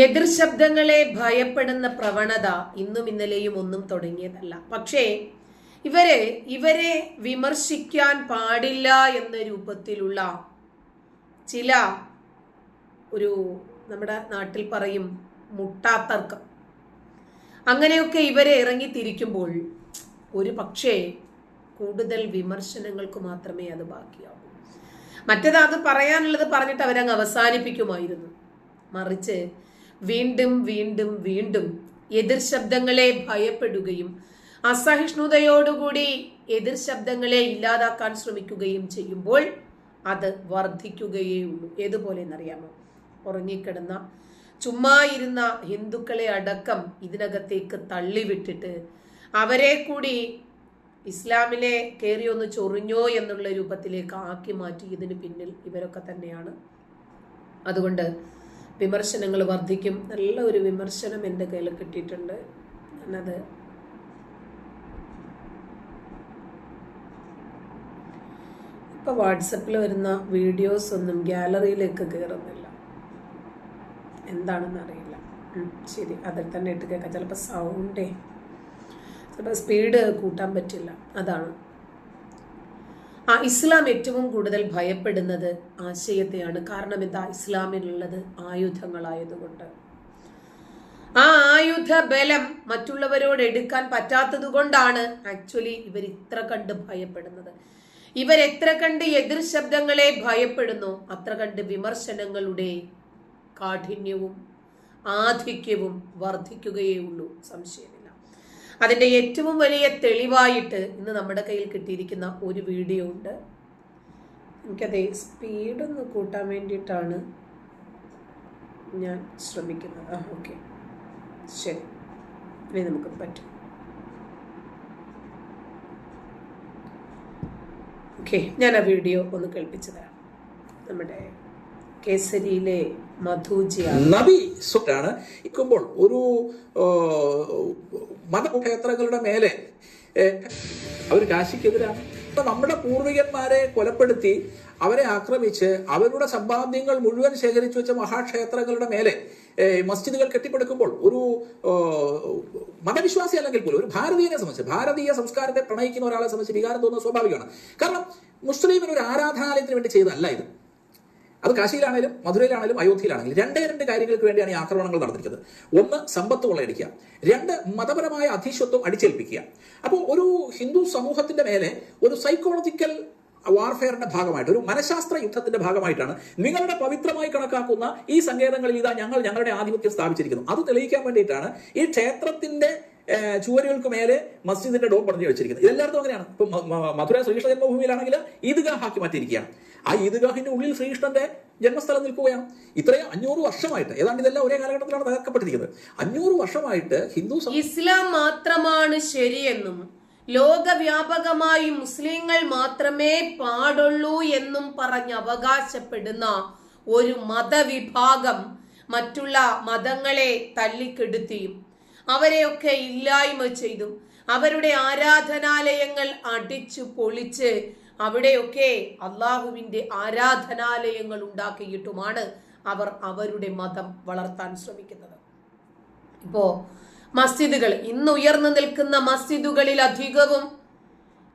എതിർ ശബ്ദങ്ങളെ ഭയപ്പെടുന്ന പ്രവണത ഇന്നും ഇന്നലെയും ഒന്നും തുടങ്ങിയതല്ല. പക്ഷേ ഇവരെ ഇവരെ വിമർശിക്കാൻ പാടില്ല എന്ന രൂപത്തിലുള്ള ചില ഒരു നമ്മുടെ നാട്ടിൽ പറയും മുട്ടാത്തർക്കം. അങ്ങനെയൊക്കെ ഇവരെ ഇറങ്ങി തിരിക്കുമ്പോൾ ഒരു പക്ഷേ കൂടുതൽ വിമർശനങ്ങൾക്ക് മാത്രമേ അത് ബാക്കിയാവൂ. മറ്റേത് അത് പറയാനുള്ളത് പറഞ്ഞിട്ട് അവരങ്ങ് അവസാനിപ്പിക്കുമായിരുന്നു. മറിച്ച് വീണ്ടും വീണ്ടും വീണ്ടും എതിർ ശബ്ദങ്ങളെ ഭയപ്പെടുകയും അസഹിഷ്ണുതയോടുകൂടി എതിർ ശബ്ദങ്ങളെ ഇല്ലാതാക്കാൻ ശ്രമിക്കുകയും ചെയ്യുമ്പോൾ അത് വർദ്ധിക്കുകയേ ഉള്ളൂ. ഏതുപോലെ എന്നറിയാമോ ഉറങ്ങിക്കിടന്ന ചുമ്മാ ഇരുന്ന ഹിന്ദുക്കളെ അടക്കം ഇതിനകത്തേക്ക് തള്ളിവിട്ടിട്ട് അവരെ കൂടി ഇസ്ലാമിലെ കയറി ഒന്ന് ചൊറിഞ്ഞോ എന്നുള്ള രൂപത്തിലേക്ക് ആക്കി മാറ്റി ഇതിന് പിന്നിൽ ഇവരൊക്കെ തന്നെയാണ്. അതുകൊണ്ട് വിമർശനങ്ങൾ വർദ്ധിക്കും. നല്ല ഒരു വിമർശനം എന്റെ കയ്യിൽ കിട്ടിയിട്ടുണ്ട്. ഞാനത് ഇപ്പൊ വാട്സപ്പിൽ വരുന്ന വീഡിയോസ് ഒന്നും ഗാലറിയിലേക്ക് കയറുന്നില്ല. എന്താണെന്ന് അറിയില്ല. ശരി. അതിൽ തന്നെ ഇട്ട് കേൾക്കാം. ചിലപ്പോൾ സൗണ്ടേ ചിലപ്പോൾ സ്പീഡ് കൂട്ടാൻ പറ്റില്ല. അതാണ്. ആ ഇസ്ലാം ഏറ്റവും കൂടുതൽ ഭയപ്പെടുന്നത് ആശയത്തെയാണ്. കാരണം എന്താ? ഇസ്ലാമിനുള്ളത് ആയുധങ്ങളായതുകൊണ്ട്. ആ ആയുധ ബലം മറ്റുള്ളവരോട് എടുക്കാൻ പറ്റാത്തത് കൊണ്ടാണ് ആക്ച്വലി ഇവർ ഇത്ര കണ്ട് ഭയപ്പെടുന്നത്. എത്ര കണ്ട് എതിർ ശബ്ദങ്ങളെ ഭയപ്പെടുന്നു അത്ര കണ്ട് വിമർശനങ്ങളുടെ കാഠിന്യവും ആധിക്യവും വർദ്ധിക്കുകയേ ഉള്ളൂ. സംശയമില്ല. അതിന്റെ ഏറ്റവും വലിയ തെളിവായിട്ട് ഇന്ന് നമ്മുടെ കയ്യിൽ കിട്ടിയിരിക്കുന്ന ഒരു വീഡിയോ ഉണ്ട്. എനിക്കത് സ്പീഡൊന്ന് കൂട്ടാൻ വേണ്ടിയിട്ടാണ് ഞാൻ ശ്രമിക്കുന്നത്. ആ ഓക്കെ ശരി. ഇനി നമുക്ക് പറ്റും. ഓക്കെ ഞാൻ ആ വീഡിയോ ഒന്ന് കേൾപ്പിച്ചു തരാം. നമ്മുടെ കേസരിയിലെ നബി സുറ്റാണ് ഇരിക്കുമ്പോൾ ഒരു മതക്ഷേത്രങ്ങളുടെ മേലെ അവർ കാശിക്കെതിരാണ്. നമ്മുടെ പൂർവികന്മാരെ കൊലപ്പെടുത്തി അവരെ ആക്രമിച്ച് അവരുടെ സമ്പാദ്യങ്ങൾ മുഴുവൻ ശേഖരിച്ചു വെച്ച മഹാക്ഷേത്രങ്ങളുടെ മേലെ മസ്ജിദുകൾ കെട്ടിപ്പടുക്കുമ്പോൾ ഒരു മതവിശ്വാസി അല്ലെങ്കിൽ പോലും ഒരു ഭാരതീയനെ സംബന്ധിച്ച് ഭാരതീയ സംസ്കാരത്തെ പ്രണയിക്കുന്ന ഒരാളെ സംബന്ധിച്ച് വികാരം തോന്നുന്നത് സ്വാഭാവികമാണ്. കാരണം മുസ്ലിമിന് ഒരു ആരാധനാലയത്തിന് വേണ്ടി ചെയ്തതല്ല ഇത്. അത് കാശിയിലാണേലും മധുരയിലാണേലും അയോധ്യയിലാണെങ്കിലും രണ്ടേ രണ്ട് കാര്യങ്ങൾക്ക് വേണ്ടിയാണ് ഈ ആക്രമണങ്ങൾ നടന്നിരിക്കുന്നത്. ഒന്ന് സമ്പത്ത് കൊള്ളയടിക്കുക. രണ്ട് മതപരമായ അധീശത്വം അടിച്ചേൽപ്പിക്കുക. അപ്പോൾ ഒരു ഹിന്ദു സമൂഹത്തിന്റെ മേലെ ഒരു സൈക്കോളജിക്കൽ വാർഫെയറിന്റെ ഭാഗമായിട്ട് ഒരു മനഃശാസ്ത്ര യുദ്ധത്തിന്റെ ഭാഗമായിട്ടാണ് നിങ്ങളുടെ പവിത്രമായി കണക്കാക്കുന്ന ഈ സങ്കേതങ്ങളിൽ ഇതാ ഞങ്ങൾ ഞങ്ങളുടെ ആധിപത്യം സ്ഥാപിച്ചിരിക്കുന്നു. അത് തെളിയിക്കാൻ വേണ്ടിയിട്ടാണ് ഈ ക്ഷേത്രത്തിന്റെ ചുവരുകൾക്ക് മേലെ മസ്ജിദിന്റെ ഡോം പണിഞ്ഞു വെച്ചിരിക്കുന്നത്. ഇതെല്ലായിടത്തും അങ്ങനെയാണ്. ഇപ്പൊ മധുര ശ്രീകൃഷ്ണ ജന്മഭൂമിയിലാണെങ്കിൽ ഈദ്ഗാഹാക്കി മാറ്റിയിരിക്കുകയാണ്. ആ ഈദ്ഗാഹിന്റെ ഉള്ളിൽ ശ്രീകൃഷ്ണന്റെ ജന്മസ്ഥലം നിൽക്കുകയാണ്. ഇത്രയും അഞ്ഞൂറ് വർഷമായിട്ട് ഏതാണ്ട് ഇതെല്ലാം ഒരേ കാലഘട്ടത്തിലാണ് തകർക്കപ്പെട്ടിരിക്കുന്നത്. അഞ്ഞൂറ് വർഷമായിട്ട് ഹിന്ദു ഇസ്ലാം മാത്രമാണ് ശരിയെന്നും ലോകവ്യാപകമായി മുസ്ലിങ്ങൾ മാത്രമേ പാടുള്ളൂ എന്നും പറഞ്ഞ് അവകാശപ്പെടുന്ന ഒരു മതവിഭാഗം മറ്റുള്ള മതങ്ങളെ തല്ലിക്കെടുത്തിയും അവരെയൊക്കെ ഇല്ലായ്മ ചെയ്തു അവരുടെ ആരാധനാലയങ്ങൾ അടിച്ചു പൊളിച്ച് അവിടെയൊക്കെ അള്ളാഹുവിന്റെ ആരാധനാലയങ്ങൾ ഉണ്ടാക്കിയിട്ടുമാണ് അവർ അവരുടെ മതം വളർത്താൻ ശ്രമിക്കുന്നത്. ഇപ്പോ മസ്ജിദുകൾ ഇന്ന് ഉയർന്നു നിൽക്കുന്ന മസ്ജിദുകളിൽ അധികവും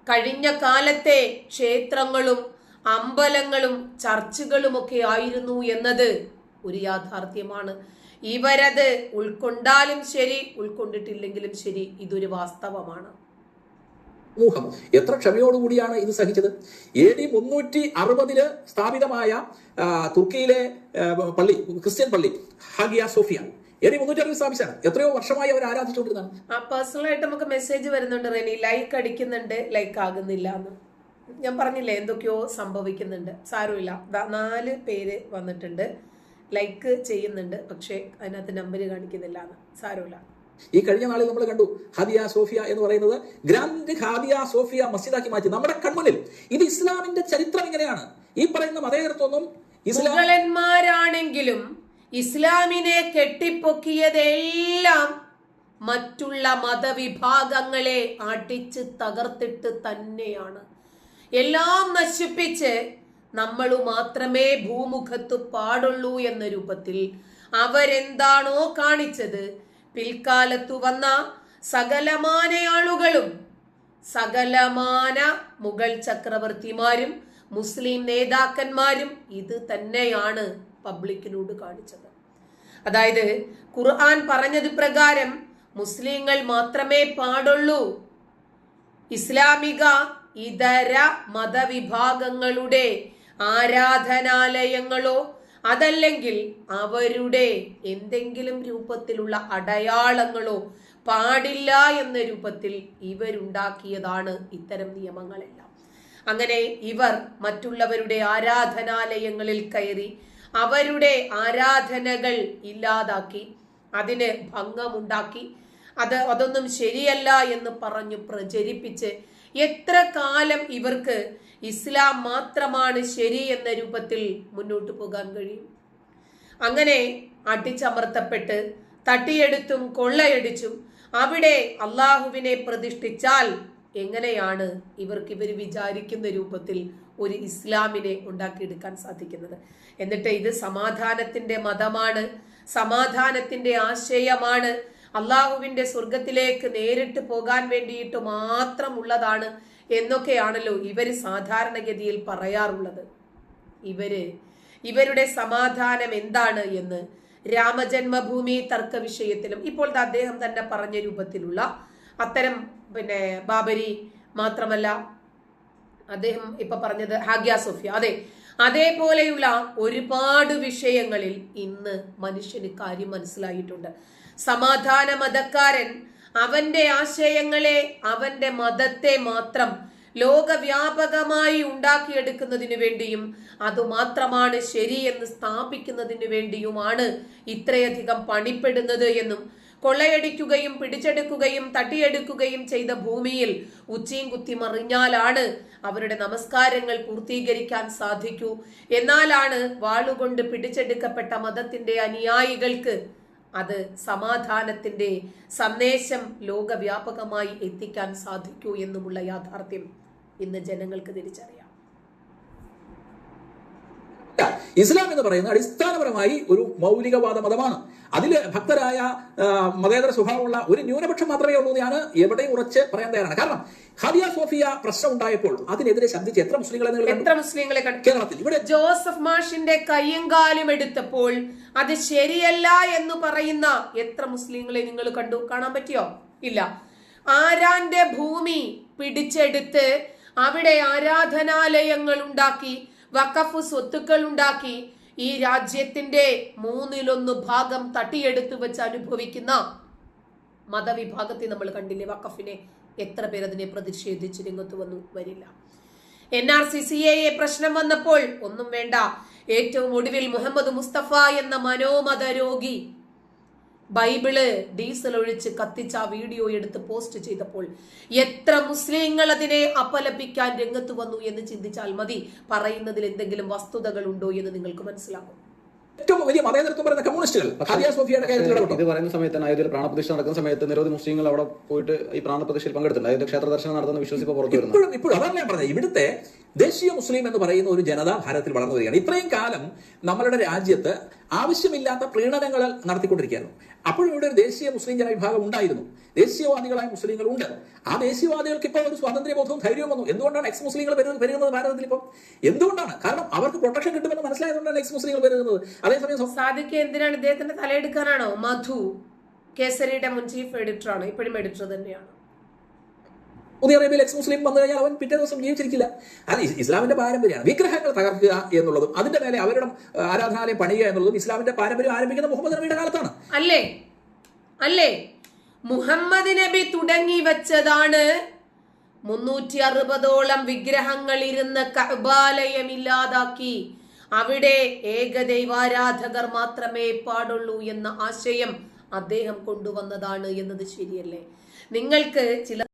കഴിഞ്ഞ കാലത്തെ ക്ഷേത്രങ്ങളും അമ്പലങ്ങളും ചർച്ചുകളുമൊക്കെ ആയിരുന്നു എന്നത് ഒരു യാഥാർത്ഥ്യമാണ്. ഇവരത് ഉൾക്കൊണ്ടാലും ശരി ഉൾക്കൊണ്ടിട്ടില്ലെങ്കിലും ശരി ഇതൊരു വാസ്തവമാണ്. സമൂഹം എത്ര ക്ഷമയോടുകൂടിയാണ് ഇത് സഹിച്ചത്? എ ഡി മുന്നൂറ്റി അറുപതിൽ സ്ഥാപിതമായ തുർക്കിയിലെ പള്ളി ക്രിസ്ത്യൻ പള്ളി ഹാഗിയ സോഫിയ. എത്രയോ വർഷമായി അവർ ആ പേഴ്സണലായിട്ട് നമുക്ക് മെസ്സേജ് വരുന്നുണ്ട് റെനി. ലൈക്ക് അടിക്കുന്നുണ്ട് ലൈക്ക് ആകുന്നില്ല എന്ന്. ഞാൻ പറഞ്ഞില്ലേ എന്തൊക്കെയോ സംഭവിക്കുന്നുണ്ട്. സാരമില്ല. നാല് പേര് വന്നിട്ടുണ്ട്. ലൈക്ക് ചെയ്യുന്നുണ്ട് പക്ഷേ അതിനകത്ത് നമ്പർ കാണിക്കുന്നില്ല എന്ന്. സാരമില്ല. ഈ കഴിഞ്ഞ നാളിൽ നമ്മൾ കണ്ടു ഹാദിയ സോഫിയ എന്ന് പറയുന്നത് ഗ്രാൻഡ് ഹാദിയ സോഫിയ മസ്ജിദാക്കി മാറ്റി. നമ്മുടെ കൺമുന്നിൽ. ഇത് ഇസ്ലാമിന്റെ ചരിത്രം ഇങ്ങനെയാണ്. ഈ പറയുന്ന മതേതരത്വമൊന്നും ഇസ്ലാമന്മാരാണെങ്കിലും ഇസ്ലാമിനെ കെട്ടിപ്പൊക്കിയതെല്ലാം മറ്റുള്ള മതവിഭാഗങ്ങളെ അടിച്ച് തകർത്തിട്ട് തന്നെയാണ്. എല്ലാം നശിപ്പിച്ച് നമ്മൾ മാത്രമേ ഭൂമുഖത്ത് പാടുള്ളൂ എന്ന രൂപത്തിൽ അവരെന്താണോ കാണിച്ചത് പിൽക്കാലത്തു വന്ന സകലമാന ആളുകളും സകലമാന മുഗൾ ചക്രവർത്തിമാരും മുസ്ലിം നേതാക്കന്മാരും ഇത് തന്നെയാണ് പബ്ലിക്കിനോട് കാണിച്ചത്. അതായത് ഖുർആൻ പറഞ്ഞത് പ്രകാരം മുസ്ലിങ്ങൾ മാത്രമേ പാടുള്ളൂ. ഇസ്ലാമിക ഇതര മതവിഭാഗങ്ങളുടെ ആരാധനാലയങ്ങളോ അതല്ലെങ്കിൽ അവരുടെ എന്തെങ്കിലും രൂപത്തിലുള്ള അടയാളങ്ങളോ പാടില്ല എന്ന രൂപത്തിൽ ഇവരുണ്ടാക്കിയതാണ് ഇത്തരം നിയമങ്ങളെല്ലാം. അങ്ങനെ ഇവർ മറ്റുള്ളവരുടെ ആരാധനാലയങ്ങളിൽ കയറി അവരുടെ ആരാധനകൾ ഇല്ലാതാക്കി അതിന് ഭംഗമുണ്ടാക്കി അത് അതൊന്നും ശരിയല്ല എന്ന് പറഞ്ഞു പ്രചരിപ്പിച്ച് എത്ര കാലം ഇവർക്ക് ഇസ്ലാം മാത്രമാണ് ശരി എന്ന രൂപത്തിൽ മുന്നോട്ട് പോകാൻ കഴിയും. അങ്ങനെ അടിച്ചമർത്തപ്പെട്ട് തട്ടിയെടുത്തും കൊള്ളയടിച്ചും അവിടെ അള്ളാഹുവിനെ പ്രതിഷ്ഠിച്ചാൽ എങ്ങനെയാണ് ഇവർക്ക് ഇവർ വിചാരിക്കുന്ന രൂപത്തിൽ ഒരു ഇസ്ലാമിനെ ഉണ്ടാക്കിയെടുക്കാൻ സാധിക്കുന്നത്? എന്നിട്ട് ഇത് സമാധാനത്തിന്റെ മതമാണ് സമാധാനത്തിന്റെ ആശയമാണ് അള്ളാഹുവിന്റെ സ്വർഗത്തിലേക്ക് നേരിട്ട് പോകാൻ വേണ്ടിയിട്ട് മാത്രം ഉള്ളതാണ് എന്നൊക്കെയാണല്ലോ ഇവർ സാധാരണഗതിയിൽ പറയാറുള്ളത്. ഇവർ ഇവരുടെ സമാധാനം എന്താണ് എന്ന് രാമജന്മഭൂമി തർക്ക വിഷയത്തിലും ഇപ്പോൾ അദ്ദേഹം തന്നെ പറഞ്ഞ രൂപത്തിലുള്ള അത്തരം പിന്നെ ബാബരി മാത്രമല്ല അദ്ദേഹം ഇപ്പൊ പറഞ്ഞത് ഹാഗ്യ സോഫിയ. അതെ അതേപോലെയുള്ള ഒരുപാട് വിഷയങ്ങളിൽ ഇന്ന് മനുഷ്യന് കാര്യം മനസ്സിലായിട്ടുണ്ട്. സമാധാന മതക്കാരൻ അവന്റെ ആശയങ്ങളെ അവന്റെ മതത്തെ മാത്രം ലോകവ്യാപകമായി ഉണ്ടാക്കിയെടുക്കുന്നതിന് വേണ്ടിയും അതുമാത്രമാണ് ശരിയെന്ന് സ്ഥാപിക്കുന്നതിന് വേണ്ടിയുമാണ് ഇത്രയധികം പണിപ്പെടുന്നത് എന്നും കൊള്ളയടിക്കുകയും പിടിച്ചെടുക്കുകയും തട്ടിയെടുക്കുകയും ചെയ്ത ഭൂമിയിൽ ഉച്ചയും കുത്തി മറിഞ്ഞാലാണ് അവരുടെ നമസ്കാരങ്ങൾ പൂർത്തീകരിക്കാൻ സാധിക്കൂ. എന്നാലാണ് വാളുകൊണ്ട് പിടിച്ചെടുക്കപ്പെട്ട മതത്തിന്റെ അനുയായികൾക്ക് അത് സമാധാനത്തിന്റെ സന്ദേശം ലോകവ്യാപകമായി എത്തിക്കാൻ സാധിക്കൂ എന്നുമുള്ള യാഥാർത്ഥ്യം ഇന്ന് ജനങ്ങൾക്ക് തിരിച്ചറിയാം. ഇസ്ലാം എന്ന് പറയുന്നത് അടിസ്ഥാനപരമായി ഒരു മൗലികവാദ മതമാണ്. അതിൽ ഭക്തരായ മതേതര സ്വഭാവമുള്ള ഒരു ന്യൂനപക്ഷം മാത്രമേ ഉള്ളൂ എന്ന് ഞാൻ എവിടെയും ഉറച്ച് പറയാൻ തയ്യാറാണ്. കാരണം ഹദിയ സോഫിയ പ്രശ്നം ഉണ്ടായപ്പോൾ അതിനെതിരെ ശബ്ദിച്ച് എത്ര മുസ്ലിങ്ങളെ എത്ര മുസ്ലിങ്ങളെ കേരളത്തിൽ. ഇവിടെ ജോസഫ് മാഷിന്റെ കയ്യും കാലും എടുത്തപ്പോൾ അത് ശരിയല്ല എന്ന് പറയുന്ന എത്ര മുസ്ലിങ്ങളെ നിങ്ങൾ കണ്ടു? കാണാൻ പറ്റിയോ? ഇല്ല. ആരാന്റെ ഭൂമി പിടിച്ചെടുത്ത് അവിടെ ആരാധനാലയങ്ങൾ ഉണ്ടാക്കി? വഖഫ് സ്വത്തുക്കൾ ഉണ്ടാക്കി ഈ രാജ്യത്തിന്റെ മൂന്നിലൊന്ന് ഭാഗം തട്ടിയെടുത്ത് വെച്ച് അനുഭവിക്കുന്ന മതവിഭാഗത്തെ നമ്മൾ കണ്ടില്ലേ? വഖഫിനെ എത്ര പേർ അതിനെ പ്രതിഷേധിച്ച് രംഗത്ത് വന്നു? വരില്ല. N R C C A പ്രശ്നം വന്നപ്പോൾ ഒന്നും വേണ്ട. ഏറ്റവും ഒടുവിൽ മുഹമ്മദ് മുസ്തഫ എന്ന മനോമത രോഗി ബൈബിൾ ഡീസൽ ഒഴിച്ച് കത്തിച്ച ആ വീഡിയോ എടുത്ത് പോസ്റ്റ് ചെയ്തപ്പോൾ എത്ര മുസ്ലിങ്ങൾ അതിനെ അപലപിക്കാൻ രംഗത്ത് വന്നു എന്ന് ചിന്തിച്ചാൽ മതി. പറയുന്നതിൽ എന്തെങ്കിലും വസ്തുതകൾ ഉണ്ടോ എന്ന് നിങ്ങൾക്ക് മനസ്സിലാകും. ഏറ്റവും വലിയ പറയുന്ന കമ്മ്യൂണിസ്റ്റുകൾ. സോഫിയയുടെ കാര്യത്തിൽ ഇത് പറയുന്ന സമയത്ത് തന്നെ അയോധ്യയിൽ പ്രാണപ്രതിഷ്ഠ നടക്കുന്ന സമയത്ത് നിരവധി മുസ്ലിങ്ങൾ അവിടെ പോയിട്ട് ഈ പ്രാണപ്രതിഷ്ഠയിൽ പങ്കെടുത്തിട്ടുണ്ട്. അതായത് ക്ഷേത്ര ദർശനം നടത്തുന്ന വിശ്വസിപ്പ് പുറത്തു വരുന്നത് ഇപ്പോഴും ഇപ്പോഴും അതാണ് ഞാൻ പറഞ്ഞത്. ഇവിടുത്തെ ദേശീയ മുസ്ലിം എന്ന് പറയുന്ന ഒരു ജനത ഭാരതത്തിൽ വളർന്നു വരികയാണ്. ഇത്രയും കാലം നമ്മളുടെ രാജ്യത്ത് ആവശ്യമില്ലാത്ത പ്രീണനങ്ങൾ നടത്തിക്കൊണ്ടിരിക്കുകയായിരുന്നു. അപ്പോഴും ഇവിടെ ഒരു ദേശീയ മുസ്ലിം ജനവിഭാഗം ഉണ്ടായിരുന്നു. ദേശീയവാദികളായ മുസ്ലിങ്ങൾ ഉണ്ട്. ആ ദേശീയവാദികൾക്ക് ഇപ്പോൾ ഒരു സ്വാതന്ത്ര്യബോധവും ധൈര്യവും വന്നു. എന്തുകൊണ്ടാണ് എക്സ് മുസ്ലിങ്ങൾ വരുന്നത് ഭാരതത്തിൽ ഇപ്പം എന്തുകൊണ്ടാണ്? കാരണം അവർക്ക് പ്രൊട്ടക്ഷൻ കിട്ടുമെന്ന് മനസ്സിലായതുകൊണ്ടാണ് എക്സ് മുസ്ലിങ്ങൾ വരുന്നത്. അതേസമയം സ്വ- എന്തിനാണ് ഇദ്ദേഹത്തിന്റെ തലയെടുക്കാനാണോ? മധു കേസരിയുടെ മുൻ ചീഫ് എഡിറ്ററാണ് ഇപ്പോഴും എഡിറ്റർ തന്നെയാണ്. സൗദി അറേബ്യയിൽ എക്സ് മുസ്ലിം വന്നു കഴിഞ്ഞാൽ അവൻ പിറ്റേ ദിവസം ജീവിച്ചിരിക്കില്ല. അത് ഇസ്ലാമിന്റെ പാരമ്പര്യമാണ്. വിഗ്രഹങ്ങൾ തകർക്കുക എന്നുള്ളതും അതിന്റെ മേലെ അവരുടെ ആരാധനാലയം പണിയുക എന്നുള്ളതും ഇസ്ലാമിന്റെ പാരമ്പര്യം ആരംഭിക്കുന്ന മുഹമ്മദ് നബിയുടെ കാലത്താണ്. അല്ലേ? അല്ലേ? മുഹമ്മദ് നബി തുടങ്ങി വെച്ചതാണ് മുന്നൂറ്റി അറുപതോളം വിഗ്രഹങ്ങൾ ഇരുന്ന് കബാലയം ഇല്ലാതാക്കി. അവിടെ ഏകദൈവാരാധകർ മാത്രമേ പാടുള്ളൂ എന്ന ആശയം അദ്ദേഹം കൊണ്ടുവന്നതാണ് എന്നത് ശരിയല്ലേ? നിങ്ങൾക്ക് ചില